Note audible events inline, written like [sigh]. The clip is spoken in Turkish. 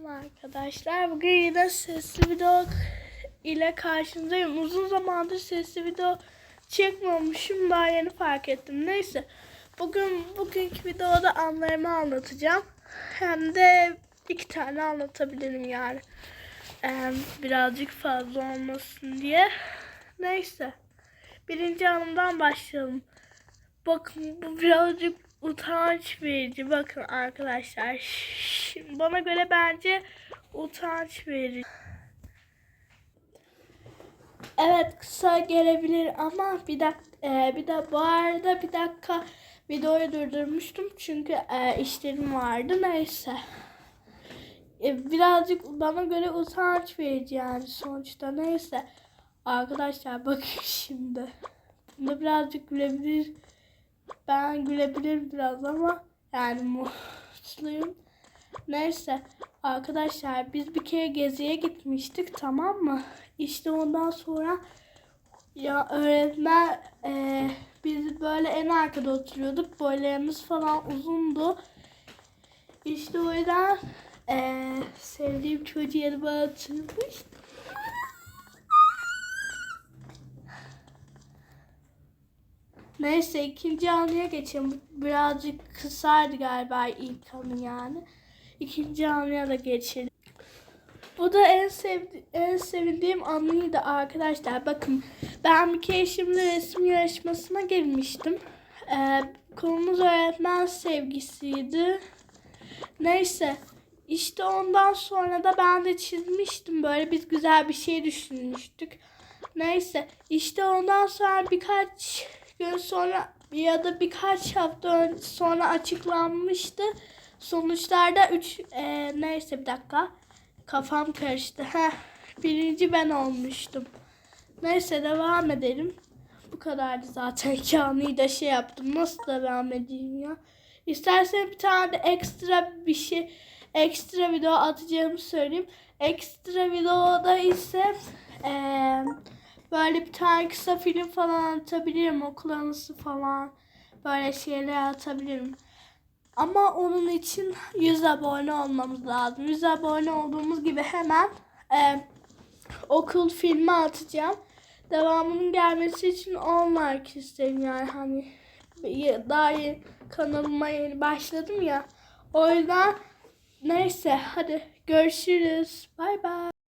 Selam arkadaşlar. Bugün yine sesli video ile karşınızdayım. Uzun zamandır sesli video çekmemişim. Daha yeni fark ettim. Neyse. Bugün bugünkü videoda anlarımı anlatacağım. Hem de iki tane anlatabilirim yani. Ee, birazcık fazla olmasın diye. Neyse. Birinci anımdan başlayalım. Bakın bu birazcık utanç verici. Bakın arkadaşlar. Şimdi bana göre bence utanç verici. Evet kısa gelebilir ama bir dakika bir de bu arada bir dakika videoyu durdurmuştum çünkü e, işlerim vardı neyse. E, birazcık bana göre utanç verici yani sonuçta neyse. Arkadaşlar bakın [laughs] şimdi. Bunda birazcık gülebilir ben gülebilirim biraz ama yani mutluyum. Neyse arkadaşlar biz bir kere geziye gitmiştik tamam mı? İşte ondan sonra ya öğretmen e, biz böyle en arkada oturuyorduk. Boylarımız falan uzundu. İşte o yüzden e, sevdiğim çocuğu yanıma atılmış. Neyse ikinci anıya geçelim. Birazcık kısaydı galiba ilk anı yani. İkinci anıya da geçelim. Bu da en sevdi en sevindiğim anıydı arkadaşlar. Bakın ben bir kere şimdi resim yarışmasına girmiştim. Ee, konumuz öğretmen sevgisiydi. Neyse işte ondan sonra da ben de çizmiştim. Böyle biz güzel bir şey düşünmüştük. Neyse işte ondan sonra birkaç gün sonra ya da birkaç hafta sonra açıklanmıştı. Sonuçlarda 3 e, neyse bir dakika kafam karıştı. Heh, birinci ben olmuştum. Neyse devam edelim. Bu kadardı zaten [laughs] kanıyı da şey yaptım. Nasıl devam edeyim ya? İstersen bir tane de ekstra bir şey ekstra video atacağımı söyleyeyim. Ekstra videoda ise eee Böyle bir tane kısa film falan atabilirim. Okul anısı falan. Böyle şeyler atabilirim. Ama onun için 100 abone olmamız lazım. 100 abone olduğumuz gibi hemen e, okul filmi atacağım. Devamının gelmesi için 10 like isterim yani hani daha yeni kanalıma yeni başladım ya. O yüzden neyse hadi görüşürüz. Bay bay.